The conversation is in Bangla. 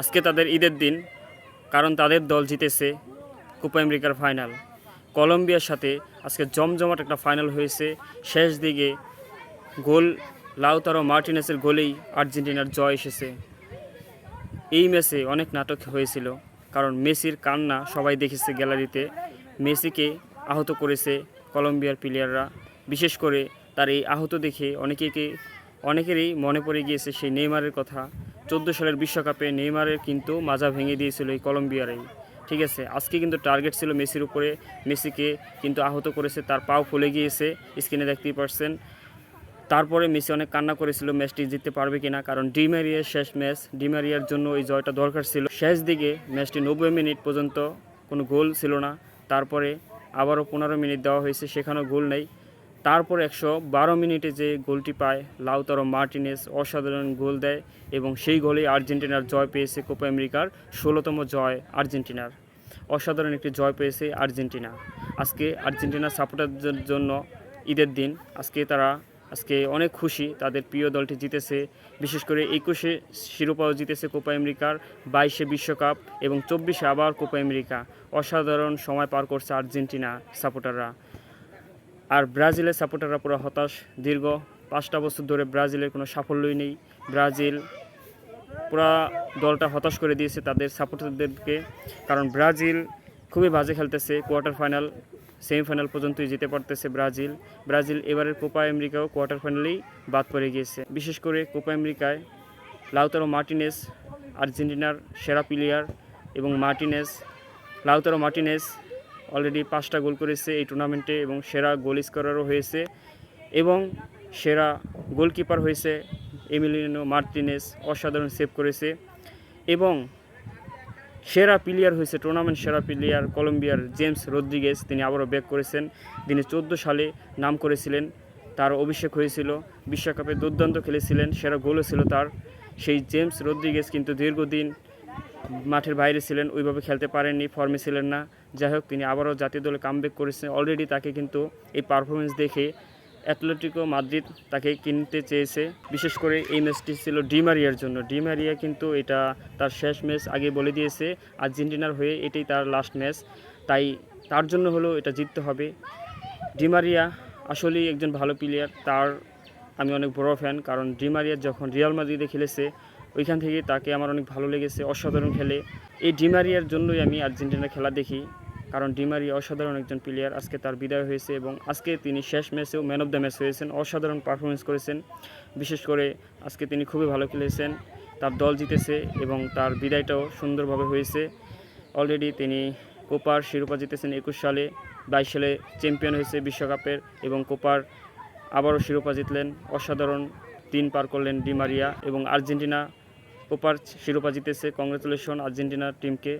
আজকে তাদের ঈদের দিন, কারণ তাদের দল জিতেছে কোপা আমেরিকার ফাইনাল। কলম্বিয়ার সাথে আজকে জমজমাট একটা ফাইনাল হয়েছে। শেষ দিকে গোল, লাউতারো মার্টিনেসের গোলেই আর্জেন্টিনার জয় এসেছে। এই ম্যাচে অনেক নাটক হয়েছিল, কারণ মেসির কান্না সবাই দেখেছে গ্যালারিতে। মেসিকে আহত করেছে কলম্বিয়ার প্লেয়াররা। বিশেষ করে তার এই আহত দেখে অনেকেকে, অনেকেরই মনে পড়ে গিয়েছে সেই নেইমারের কথা। চোদ্দ সালের বিশ্বকাপে নেইমারের কিন্তু মাজা ভেঙে দিয়েছিল এই কলম্বিয়ারেই। ঠিক আছে, আজকে কিন্তু টার্গেট ছিল মেসির উপরে। মেসিকে কিন্তু আহত করেছে, তার পাও ফুলে গিয়েছে স্ক্রিনে দেখতেই পারছেন। তারপরে মেসি অনেক কান্না করেছিল ম্যাচটি জিততে পারবে কিনা, কারণ ডিমারিয়ার শেষ ম্যাচ ডিমারিয়ার জন্য এই জয়টা দরকার ছিল। শেষ দিকে ম্যাচটি নব্বই মিনিট পর্যন্ত কোনো গোল ছিল না। তারপরে আবারও পনেরো মিনিট দেওয়া হয়েছে, সেখানেও গোল নেই। তারপর একশো বারো মিনিটে যে গোলটি পায়, লাউতারো মার্টিনেস অসাধারণ গোল দেয় এবং সেই গোলেই আর্জেন্টিনার জয় পেয়েছে কোপা আমেরিকার ষোলোতম জয় আর্জেন্টিনার। অসাধারণ একটি জয় পেয়েছে আর্জেন্টিনা। আজকে আর্জেন্টিনার সাপোর্টারদের জন্য ঈদের দিন। আজকে তারা, আজকে অনেক খুশি তাদের প্রিয় দলটি জিতেছে। বিশেষ করে একুশে শিরোপাও জিতেছে কোপা আমেরিকার, বাইশে বিশ্বকাপ এবং চব্বিশে আবার কোপা আমেরিকা। অসাধারণ সময় পার করছে আর্জেন্টিনা সাপোর্টাররা। আর ব্রাজিলের সাপোর্টাররা পুরো হতাশ। দীর্ঘ পাঁচটা বছর ধরে ব্রাজিলের কোনো সাফল্যই নেই। ব্রাজিল পুরা দলটা হতাশ করে দিয়েছে তাদের সাপোর্টারদেরকে কারণ ব্রাজিল খুবই বাজে খেলতেছে। কোয়ার্টার ফাইনাল সেমিফাইনাল পর্যন্তই যেতে পারতেছে ব্রাজিল। ব্রাজিল এবারের কোপা আমেরিকাও কোয়ার্টার ফাইনালেই বাদ পড়ে গিয়েছে। বিশেষ করে কোপা আমেরিকায় লাউতারো মার্টিনেস, আর্জেন্টিনার সেরা প্লেয়ার এবং মার্টিনেস, লাউতারো মার্টিনেস অলরেডি পাঁচটা গোল করেছে এই টুর্নামেন্টে এবং সেরা গোল স্কোরারও হয়েছে এবং সেরা গোলকিপার হয়েছে এমিলিনো মার্টিনেস, অসাধারণ সেভ করেছে এবং সেরা প্লেয়ার হয়েছে টুর্নামেন্ট সেরা প্লেয়ার কলম্বিয়ার জেমস রদ্রিগেজ তিনি আবারও ব্যাক করেছেন। তিনি চোদ্দ সালে নাম করেছিলেন, তার অভিষেক হয়েছিল, বিশ্বকাপে দুর্দান্ত খেলেছিলেন, সেরা গোলও ছিল তার। সেই জেমস রদ্রিগেজ কিন্তু দীর্ঘদিন মাঠের বাইরে ছিলেন, ওইভাবে খেলতে পারেননি ফর্মে ছিলেন না। যাই হোক, তিনি আবারও জাতীয় দলে কামব্যাক করেছেন। অলরেডি তাকে কিন্তু এই পারফরমেন্স দেখে অ্যাথলেটিকো মাদ্রিদ তাকে কিনতে চেয়েছে। বিশেষ করে এই ম্যাচটি ছিল ডিমারিয়ার জন্য। ডিমারিয়া কিন্তু এটা তার শেষ ম্যাচ আগে বলে দিয়েছে, আর্জেন্টিনার হয়ে এটাই তার লাস্ট ম্যাচ তাই তার জন্য হলেও এটা জিততে হবে। ডিমারিয়া আসলেই একজন ভালো প্লেয়ার তার আমি অনেক বড় ফ্যান কারণ ডিমারিয়া যখন রিয়াল মাদ্রিদে খেলেছে ওইখান থেকে তাকে আমার অনেক ভালো লেগেছে, অসাধারণ খেলে। এই ডিমারিয়ার জন্যই আমি আর্জেন্টিনার খেলা দেখি, কারণ ডিমারিয়া অসাধারণ একজন প্লেয়ার আজকে তার বিদায় হয়েছে এবং আজকে তিনি শেষ ম্যাচেও ম্যান অফ দ্য ম্যাচ হয়েছেন, অসাধারণ পারফরমেন্স করেছেন। বিশেষ করে আজকে তিনি খুবই ভালো খেলেছেন, তার দল জিতেছে এবং তার বিদায়টাও সুন্দরভাবে হয়েছে। অলরেডি তিনি কোপার শিরোপা জিতেছেন একুশ সালে, বাইশ সালে চ্যাম্পিয়ন হয়েছে বিশ্বকাপের এবং কোপার আবারও শিরোপা জিতলেন। অসাধারণ দিন পার করলেন ডিমারিয়া এবং আর্জেন্টিনা কোপার শিরোপা জিতেছে কংগ্রেচুলেশন আর্জেন্টিনার টিমকে।